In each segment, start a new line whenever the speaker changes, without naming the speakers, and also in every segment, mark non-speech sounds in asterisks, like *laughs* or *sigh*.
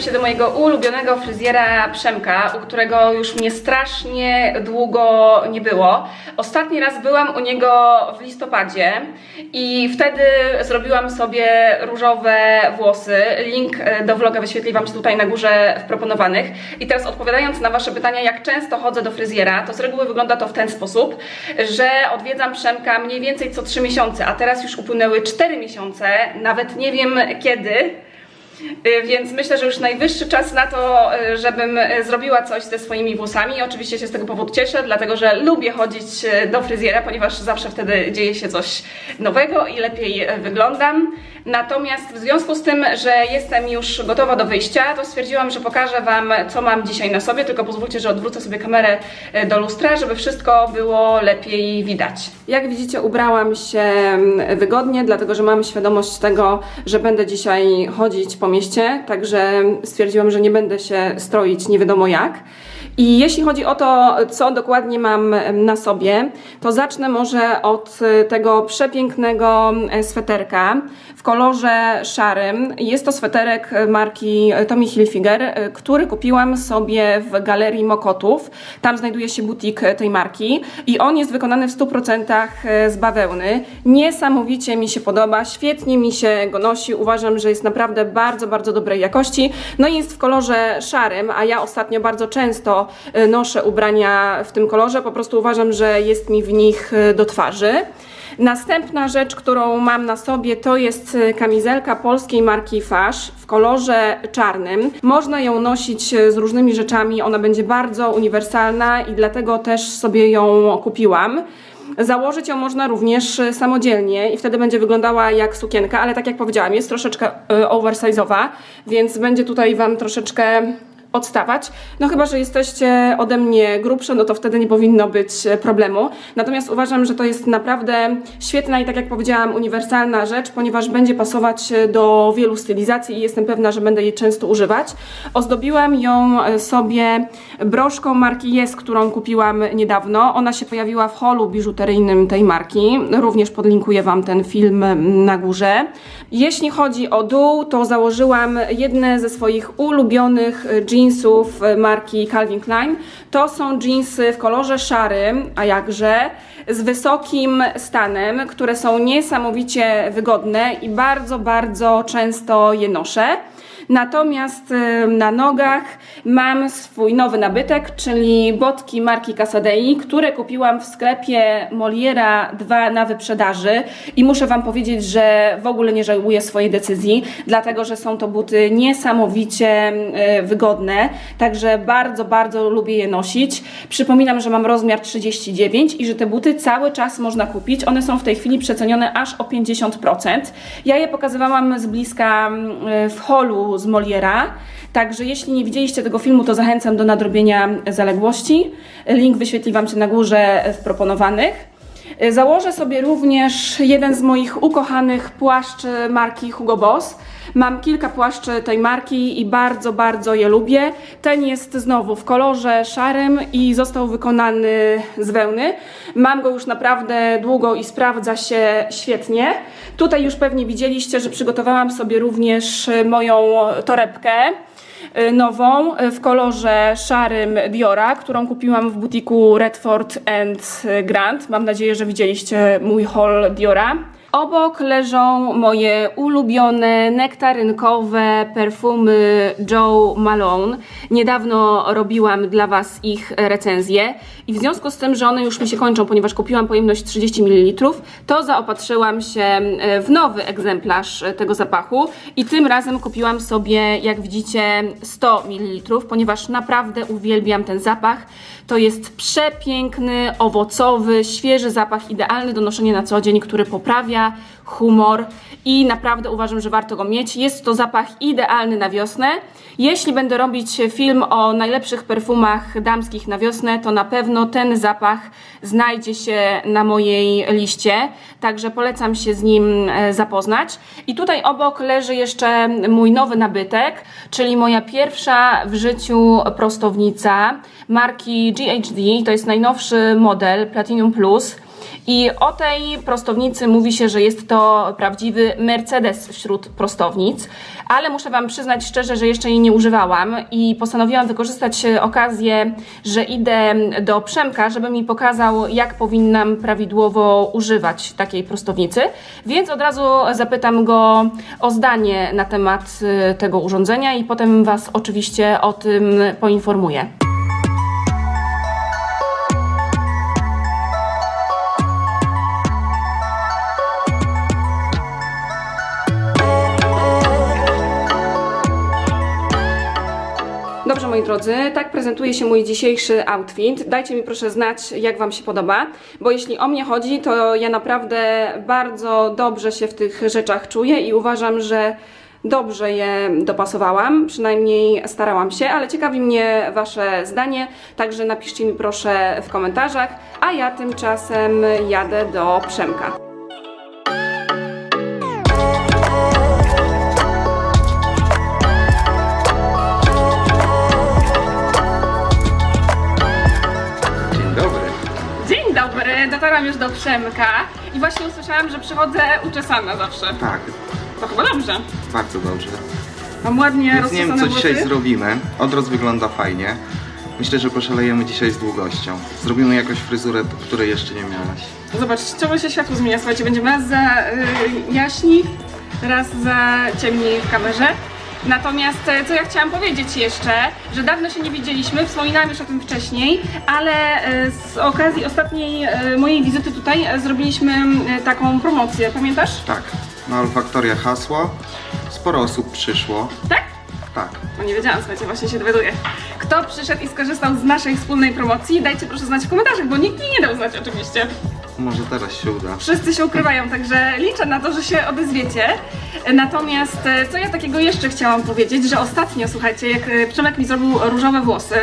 Się do mojego ulubionego fryzjera Przemka, u którego już mnie strasznie długo nie było. Ostatni raz byłam u niego w listopadzie i wtedy zrobiłam sobie różowe włosy. Link e, do vloga wyświetli Wam się tutaj na górze w proponowanych. I teraz odpowiadając na Wasze pytania, jak często chodzę do fryzjera, to z reguły wygląda to w ten sposób, że odwiedzam Przemka mniej więcej co 3 miesiące, a teraz już upłynęły 4 miesiące, nawet nie wiem kiedy. Y, Więc myślę, że już najwyższy czas na to, y, żebym y, zrobiła coś ze swoimi włosami. Oczywiście się z tego powodu cieszę, dlatego że lubię chodzić do fryzjera, ponieważ zawsze wtedy dzieje się coś nowego i lepiej wyglądam. Natomiast w związku z tym, że jestem już gotowa do wyjścia, to stwierdziłam, że pokażę Wam, co mam dzisiaj na sobie, tylko pozwólcie, że odwrócę sobie kamerę do lustra, żeby wszystko było lepiej widać. Jak widzicie, ubrałam się mm, wygodnie, dlatego że mam świadomość tego, że będę dzisiaj chodzić po mieście, także stwierdziłam, że nie będę się stroić nie wiadomo jak. I jeśli chodzi o to, co dokładnie mam na sobie, to zacznę może od e, tego przepięknego e, sweterka w kolorze szarym. Jest to sweterek e, marki Tommy Hilfiger, e, który kupiłam sobie w galerii Mokotów. Tam znajduje się butik e, tej marki i on jest wykonany w 100% z bawełny. Niesamowicie mi się podoba, świetnie mi się go nosi. Uważam, że jest naprawdę bardzo, bardzo dobrej jakości. No i jest w kolorze szarym, a ja ostatnio bardzo często e, noszę ubrania w tym kolorze. Po prostu uważam, że jest mi w nich e, do twarzy. Następna rzecz, którą mam na sobie, to jest e, kamizelka polskiej marki Fasz w kolorze czarnym. Można ją nosić e, z różnymi rzeczami, ona będzie bardzo uniwersalna i dlatego też sobie ją kupiłam. Założyć ją można również e, samodzielnie i wtedy będzie wyglądała jak sukienka, ale tak jak powiedziałam, jest troszeczkę oversize'owa, więc będzie tutaj Wam troszeczkę odstawać. No chyba, że jesteście ode mnie grubsze, no to wtedy nie powinno być e, problemu. Natomiast uważam, że to jest naprawdę świetna i tak jak powiedziałam, uniwersalna rzecz, ponieważ będzie pasować e, do wielu stylizacji i jestem pewna, że będę jej często używać. Ozdobiłam ją e, sobie broszką marki Yes, którą kupiłam niedawno. Ona się pojawiła w holu biżuteryjnym tej marki. Również podlinkuję Wam ten film na górze. Jeśli chodzi o dół, to założyłam jedne ze swoich ulubionych e, jeansów e, marki Calvin Klein. To są jeansy w kolorze szarym, a jakże, z wysokim stanem, które są niesamowicie wygodne i bardzo, bardzo często je noszę. Natomiast y, na nogach mam swój nowy nabytek, czyli botki marki Casadei, które kupiłam w sklepie Moliera 2 na wyprzedaży i muszę Wam powiedzieć, że w ogóle nie żałuję swojej decyzji, dlatego że są to buty niesamowicie y, wygodne, także bardzo, bardzo lubię je nosić. Przypominam, że mam rozmiar 39 i że te buty cały czas można kupić. One są w tej chwili przecenione aż o 50%. Ja je pokazywałam z bliska y, w holu z Moliera. Także jeśli nie widzieliście tego filmu, to zachęcam do nadrobienia zaległości. Link wyświetli Wam się na górze w proponowanych. Założę sobie również jeden z moich ukochanych płaszczy marki Hugo Boss. Mam kilka płaszczy tej marki i bardzo, bardzo je lubię. Ten jest znowu w kolorze szarym i został wykonany z wełny. Mam go już naprawdę długo i sprawdza się świetnie. Tutaj już pewnie widzieliście, że przygotowałam sobie również moją torebkę y, nową y, w kolorze szarym Diora, którą kupiłam w butiku Redford and Grant. Mam nadzieję, że widzieliście mój haul Diora. Obok leżą moje ulubione nektarynkowe perfumy Joe Malone. Niedawno robiłam dla Was ich recenzję i w związku z tym, że one już mi się kończą, ponieważ kupiłam pojemność 30 ml, to zaopatrzyłam się e, w nowy egzemplarz e, tego zapachu i tym razem kupiłam sobie, jak widzicie, 100 ml, ponieważ naprawdę uwielbiam ten zapach. To jest przepiękny, owocowy, świeży zapach, idealny do noszenia na co dzień, który poprawia humor i naprawdę uważam, że warto go mieć. Jest to zapach idealny na wiosnę. Jeśli będę robić film o najlepszych perfumach damskich na wiosnę, to na pewno ten zapach znajdzie się na mojej liście, także polecam się z nim e, zapoznać. I tutaj obok leży jeszcze mój nowy nabytek, czyli moja pierwsza w życiu prostownica marki GHD. To jest najnowszy model Platinum Plus. I o tej prostownicy mówi się, że jest to prawdziwy Mercedes wśród prostownic, ale muszę Wam przyznać szczerze, że jeszcze jej nie używałam i postanowiłam wykorzystać e, okazję, że idę do Przemka, żeby mi pokazał, jak powinnam prawidłowo używać takiej prostownicy, więc od razu zapytam go o zdanie na temat e, tego urządzenia i potem Was oczywiście o tym poinformuję. Moi drodzy, tak prezentuje się mój dzisiejszy outfit. Dajcie mi proszę znać, jak Wam się podoba, bo jeśli o mnie chodzi, to ja naprawdę bardzo dobrze się w tych rzeczach czuję i uważam, że dobrze je dopasowałam, przynajmniej starałam się, ale ciekawi mnie Wasze zdanie, także napiszcie mi proszę w komentarzach, a ja tymczasem jadę do Przemka. Dotarłam już do Przemka i właśnie usłyszałam, że przychodzę uczesana zawsze.
Tak,
To chyba dobrze.
bardzo dobrze.
Mam ładnie
Więc nie wiem, co
rozczesane
dzisiaj
włosy.
zrobimy. Odrost wygląda fajnie. Myślę, że poszalejemy dzisiaj z długością. Zrobimy jakąś fryzurę, której jeszcze nie miałaś.
Zobacz, ciągle się światło zmienia. Słuchajcie, będziemy raz za y, jaśni, raz za ciemni w kamerze. Natomiast e, co ja chciałam powiedzieć jeszcze, że dawno się nie widzieliśmy, wspominałam już o tym wcześniej, ale e, z okazji ostatniej e, mojej wizyty tutaj zrobiliśmy taką promocję, pamiętasz?
Tak, na Olfaktoria hasło. Sporo osób przyszło.
Tak?
Tak.
No nie wiedziałam, słuchajcie, właśnie się dowiaduję. Kto przyszedł i skorzystał z naszej wspólnej promocji, dajcie proszę znać w komentarzach, bo nikt jej nie dał znać oczywiście.
Może teraz się uda.
Wszyscy się ukrywają, także liczę na to, że się odezwiecie. Natomiast e, co ja takiego jeszcze chciałam powiedzieć, że ostatnio, słuchajcie, jak e, Przemek mi zrobił różowe włosy,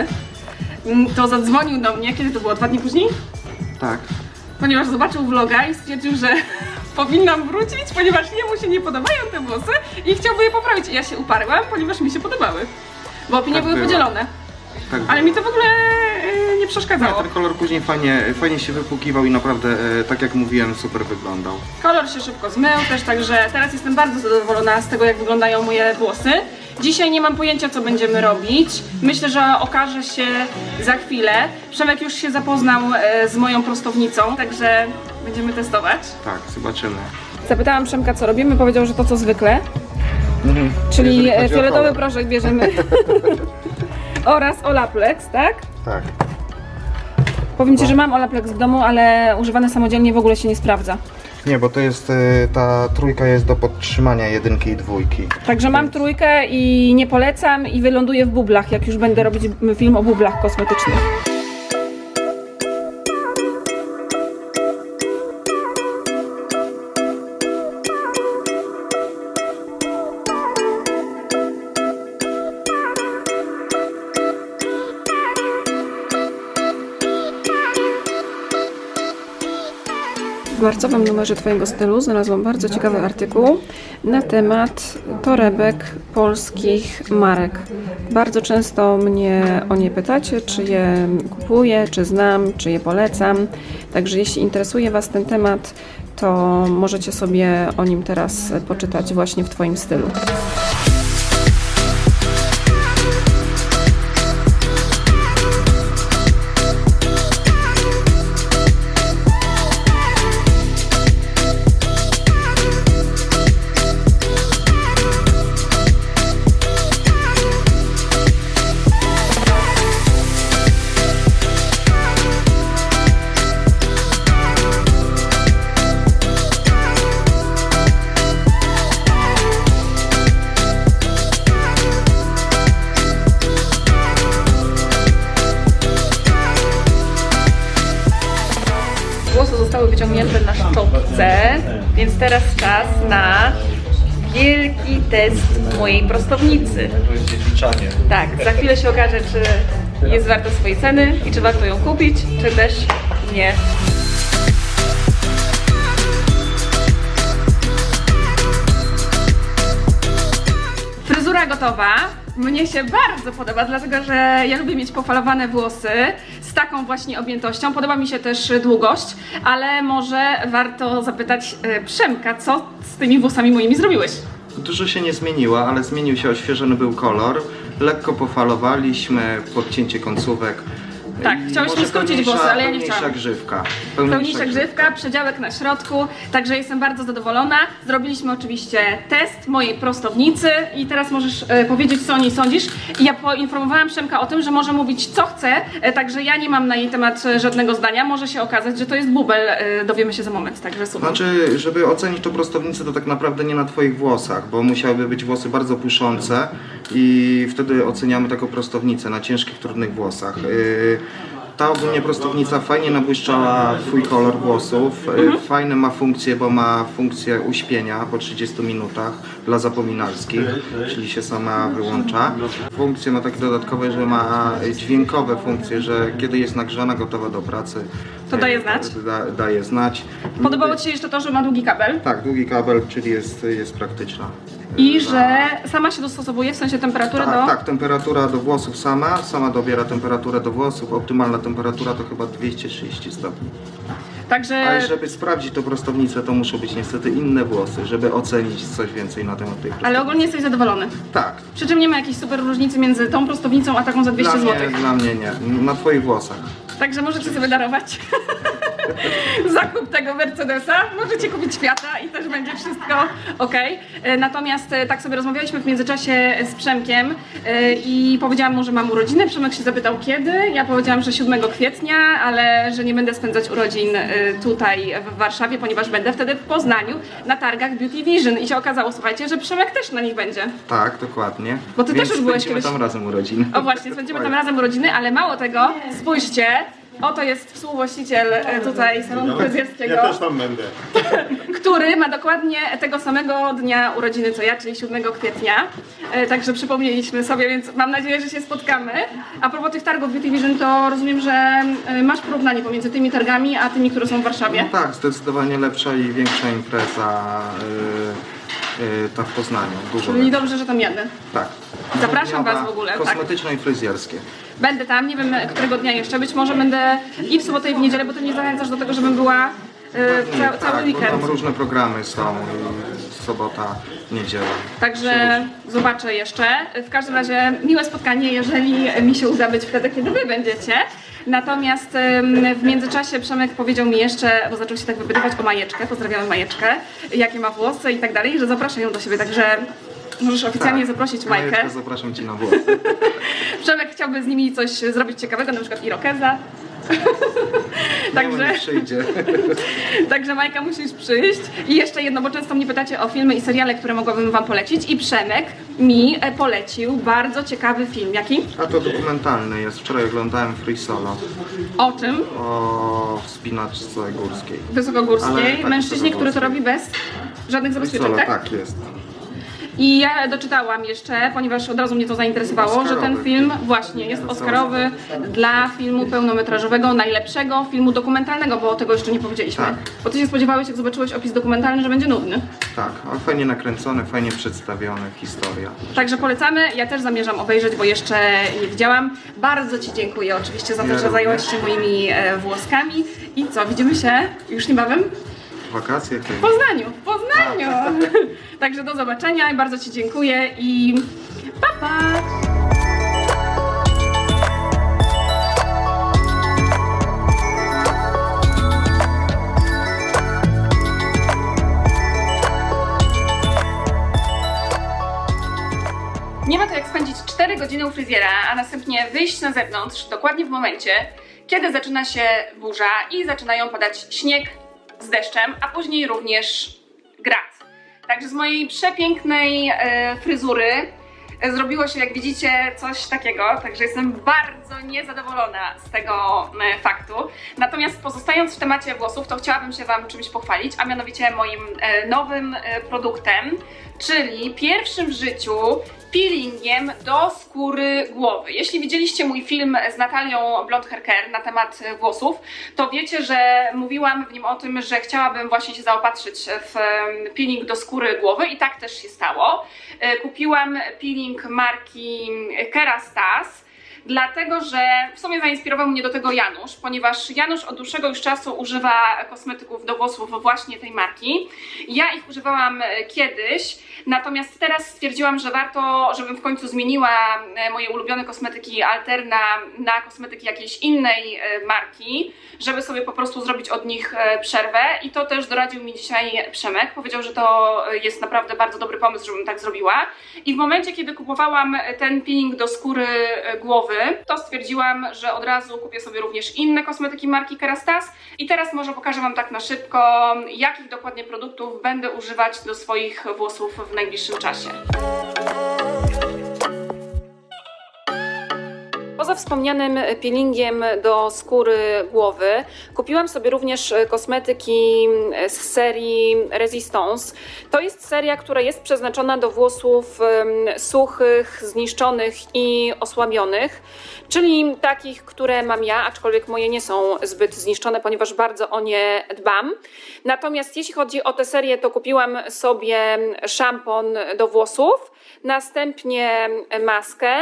mm, to zadzwonił do mnie, kiedy to było? Dwa dni później?
Tak.
Ponieważ zobaczył vloga i stwierdził, że *laughs* powinnam wrócić, ponieważ jemu się nie podobają te włosy i chciałby je poprawić. I ja się uparłam, ponieważ mi się podobały. Bo opinie
Tak
były
było.
podzielone.
tak
Ale
było.
mi to w ogóle nie przeszkadzało.
ten kolor później fajnie, fajnie się wypłukiwał i naprawdę, e, tak jak mówiłem, super wyglądał.
Kolor się szybko zmył też, także teraz jestem bardzo zadowolona z tego, jak wyglądają moje włosy. Dzisiaj nie mam pojęcia, co będziemy robić. Myślę, że okaże się za chwilę. Przemek już się zapoznał e, z moją prostownicą, także będziemy testować.
Tak, zobaczymy.
Zapytałam Przemka, co robimy, powiedział, że to co zwykle,
Mhm.
czyli
Jeżeli
e,
o
fioletowy
kolor.
proszek bierzemy *laughs* oraz Olaplex, tak?
Tak.
Powiem Ci, że mam Olaplex w domu, ale używane samodzielnie w ogóle się nie sprawdza.
Nie, bo to jest, e, ta trójka jest do podtrzymania jedynki i dwójki.
Także mam trójkę i nie polecam i wyląduję w bublach, jak już będę robić film o bublach kosmetycznych. W marcowym numerze Twojego stylu znalazłam bardzo ciekawy artykuł na temat torebek polskich marek. Bardzo często mnie o nie pytacie, czy je kupuję, czy znam, czy je polecam. Także jeśli interesuje Was ten temat, to możecie sobie o nim teraz poczytać właśnie w Twoim stylu. Prostownicy.
Dziedziczanie.
Tak, za chwilę się okaże, czy jest warta swojej ceny i czy warto ją kupić, czy też nie. Fryzura gotowa. Mnie się bardzo podoba, dlatego że ja lubię mieć pofalowane włosy. Z taką właśnie objętością. Podoba mi się też długość, ale może warto zapytać e, Przemka, co z tymi włosami moimi zrobiłeś?
Dużo się nie zmieniło, ale zmienił się, oświeżony był kolor. Lekko pofalowaliśmy, podcięcie końcówek.
Tak, chciałyśmy
może
skrócić
pełniejsza-
włosy, ale ja nie
pełniejsza
chciałam.
grzywka.
Pełniejsza grzywka, przedziałek na środku, także jestem bardzo zadowolona. Zrobiliśmy oczywiście test mojej prostownicy i teraz możesz e, powiedzieć, co o niej sądzisz. I ja poinformowałam Przemka o tym, że może mówić co chce, e, także ja nie mam na jej temat e, żadnego zdania. Może się okazać, że to jest bubel, e, dowiemy się za moment, także super.
Znaczy, żeby ocenić to prostownicę, to tak naprawdę nie na Twoich włosach, bo musiałyby być włosy bardzo puszące i wtedy oceniamy taką prostownicę na ciężkich, trudnych włosach. Yy, Ta ogólnie prostownica fajnie nabłyszczała Twój kolor włosów. Yy,
Mhm.
Fajne ma funkcję, bo ma funkcję uśpienia po 30 minutach dla zapominalskich, czyli się sama wyłącza. Funkcje ma takie dodatkowe, że ma dźwiękowe funkcje, że kiedy jest nagrzana, gotowa do pracy.
To daje
yy,
znać?
Da, daje znać.
Podobało Ci się jeszcze to, że ma długi kabel
Tak, długi kabel, czyli jest, jest praktyczna.
I że sama się dostosowuje, w sensie temperatury
tak,
do...
tak, temperatura do włosów sama, sama dobiera temperaturę do włosów. Optymalna temperatura to chyba 230 stopni.
Także
Ale żeby sprawdzić tą prostownicę, to muszą być niestety inne włosy, żeby ocenić coś więcej na temat tej prostownicy.
ale ogólnie jesteś zadowolony.
Tak,
Przy czym nie ma jakiejś super różnicy między tą prostownicą a taką za 200
dla
zł.
dla mnie nie. Na twoich włosach.
Także możecie sobie darować *laughs* *laughs* zakup tego Mercedesa. Możecie kupić Fiata i też będzie wszystko ok. Natomiast e, tak sobie rozmawialiśmy w międzyczasie z Przemkiem e, i powiedziałam mu, że mam urodziny. Przemek się zapytał kiedy. Ja powiedziałam, że 7 kwietnia, ale że nie będę spędzać urodzin e, tutaj w Warszawie, ponieważ będę wtedy w Poznaniu na targach Beauty Vision. I się okazało, słuchajcie, że Przemek też na nich będzie.
Tak, dokładnie.
Bo ty
Więc
też już byłeś kiedyś-
tam razem urodziny.
O właśnie, spędzimy tam razem urodziny, ale mało tego, spójrzcie, oto jest współwłaściciel e, tutaj salonu fryzjerskiego,
Ja też tam będę. *laughs*
który ma dokładnie tego samego dnia urodziny co ja, czyli 7 kwietnia. E, Także przypomnieliśmy sobie, więc mam nadzieję, że się spotkamy. A propos tych targów Beauty Vision, to rozumiem, że e, masz porównanie pomiędzy tymi targami, a tymi, które są w Warszawie.
No tak, zdecydowanie lepsza i większa impreza yy, yy, ta w Poznaniu. Dużo
Czyli
lepsza.
dobrze, że tam jadę.
Tak.
Zapraszam was w ogóle, tak.
Kosmetyczne i fryzjerskie.
Będę tam, nie wiem którego dnia jeszcze, być może będę i w sobotę i w niedzielę, bo ty mnie zachęcasz do tego, żebym była e,
Nie,
ca- cały
tak,
weekend.
tam różne programy są. Sobota, niedziela.
Także zobaczę jeszcze. W każdym razie miłe spotkanie, jeżeli mi się uda być wtedy, kiedy wy będziecie. Natomiast w międzyczasie Przemek powiedział mi jeszcze, bo zaczął się tak wypytywać o Majeczkę, pozdrawiamy Majeczkę, jakie ma włosy i tak dalej, że zaprasza ją do siebie, także możesz oficjalnie zaprosić Majkę.
Zapraszam Cię na włosy. *laughs*
Przemek chciałby z nimi coś zrobić ciekawego, na przykład irokeza. *laughs*
Także... *laughs*
Także... Majka musisz przyjść. I jeszcze jedno, bo często mnie pytacie o filmy i seriale, które mogłabym wam polecić. I Przemek mi e, polecił bardzo ciekawy film. Jaki?
A to dokumentalny jest. Wczoraj oglądałem Free Solo
O czym?
o wspinaczce górskiej.
Wysokogórskiej.
Ale tak,
Mężczyźnie, który to robi bez żadnych zabezpieczeń, tak?
tak jest.
I ja doczytałam jeszcze, ponieważ od razu mnie to zainteresowało, że ten film właśnie jest Oscarowy dla filmu pełnometrażowego, najlepszego filmu dokumentalnego, bo tego jeszcze nie powiedzieliśmy.
Tak.
Bo ty się spodziewałeś, jak zobaczyłeś opis dokumentalny, że będzie nudny.
Tak, ale fajnie nakręcony, fajnie przedstawiony, historia.
Także polecamy. Ja też zamierzam obejrzeć, bo jeszcze nie widziałam. Bardzo Ci dziękuję oczywiście za to, że zajęłaś się moimi e, włoskami. I co, widzimy się już niebawem
Wakacje,
w? Poznaniu. W Poznaniu! *laughs* Także do zobaczenia i bardzo Ci dziękuję i pa pa! Nie ma to jak spędzić 4 godziny u fryzjera, a następnie wyjść na zewnątrz dokładnie w momencie, kiedy zaczyna się burza i zaczynają padać śnieg z deszczem, a później również grad. Także z mojej przepięknej e, fryzury e, zrobiło się, jak widzicie, coś takiego, także jestem bardzo niezadowolona z tego faktu. Natomiast pozostając w temacie włosów, to chciałabym się Wam czymś pochwalić, a mianowicie moim e, nowym produktem, czyli pierwszym w życiu peelingiem do skóry głowy. Jeśli widzieliście mój film z Natalią Blond Hair Care na temat włosów, to wiecie, że mówiłam w nim o tym, że chciałabym właśnie się zaopatrzyć w peeling do skóry głowy i tak też się stało. E, Kupiłam peeling marki Kerastase. Dlatego że w sumie zainspirował mnie do tego Janusz, ponieważ Janusz od dłuższego już czasu używa kosmetyków do włosów właśnie tej marki. Ja ich używałam e, kiedyś, natomiast teraz stwierdziłam, że warto, żebym w końcu zmieniła e, moje ulubione kosmetyki Alterna na kosmetyki jakiejś innej e, marki, żeby sobie po prostu zrobić od nich przerwę i to też doradził mi dzisiaj Przemek. Powiedział, że to jest naprawdę bardzo dobry pomysł, żebym tak zrobiła. I w momencie, kiedy kupowałam ten peeling do skóry głowy, to stwierdziłam, że od razu kupię sobie również inne kosmetyki marki Kerastase. I teraz może pokażę Wam tak na szybko, jakich dokładnie produktów będę używać do swoich włosów w najbliższym czasie. Poza wspomnianym peelingiem do skóry głowy, kupiłam sobie również kosmetyki z serii Resistance. To jest seria, która jest przeznaczona do włosów suchych, zniszczonych i osłabionych, czyli takich, które mam ja, aczkolwiek moje nie są zbyt zniszczone, ponieważ bardzo o nie dbam. Natomiast jeśli chodzi o tę serię, to kupiłam sobie szampon do włosów, następnie maskę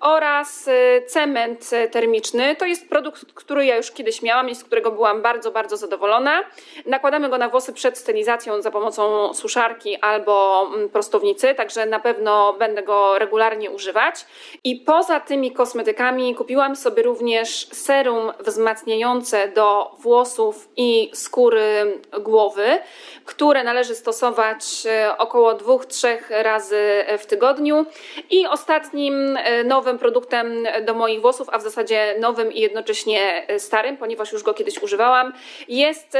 oraz y, cement termiczny. To jest produkt, który ja już kiedyś miałam i z którego byłam bardzo, bardzo zadowolona. Nakładamy go na włosy przed stylizacją za pomocą suszarki albo mm, prostownicy, także na pewno będę go regularnie używać. I poza tymi kosmetykami kupiłam sobie również serum wzmacniające do włosów i skóry głowy, które należy stosować e, około 2-3 razy w tygodniu. I ostatnim e, nowym produktem do moich włosów, a w zasadzie nowym i jednocześnie e, starym, ponieważ już go kiedyś używałam, jest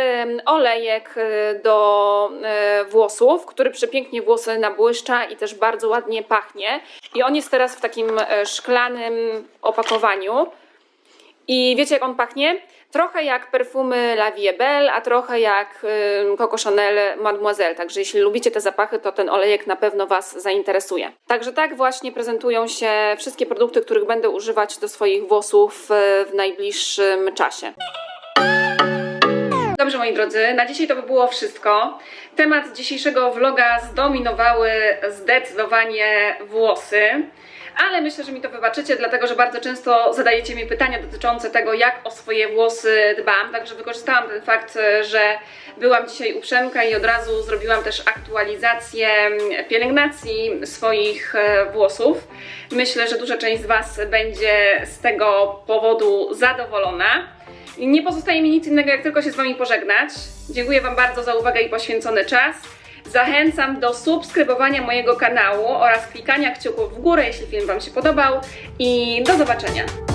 olejek e, do e, włosów, który przepięknie włosy nabłyszcza i też bardzo ładnie pachnie. I on jest teraz w takim szklanym opakowaniu. I wiecie, jak on pachnie? Trochę jak perfumy La Vie Belle, a trochę jak Coco Chanel Mademoiselle. Także jeśli lubicie te zapachy, to ten olejek na pewno Was zainteresuje. Także tak właśnie prezentują się wszystkie produkty, których będę używać do swoich włosów y, w najbliższym czasie. Dobrze, moi drodzy, na dzisiaj to by było wszystko. Temat dzisiejszego vloga zdominowały zdecydowanie włosy. Ale myślę, że mi to wybaczycie, dlatego że bardzo często zadajecie mi pytania dotyczące tego, jak o swoje włosy dbam. Także wykorzystałam ten fakt, że byłam dzisiaj u Przemka i od razu zrobiłam też aktualizację pielęgnacji swoich e, włosów. Myślę, że duża część z Was będzie z tego powodu zadowolona. Nie pozostaje mi nic innego, jak tylko się z Wami pożegnać. Dziękuję Wam bardzo za uwagę i poświęcony czas. Zachęcam do subskrybowania mojego kanału oraz klikania kciuków w górę, jeśli film Wam się podobał. I do zobaczenia.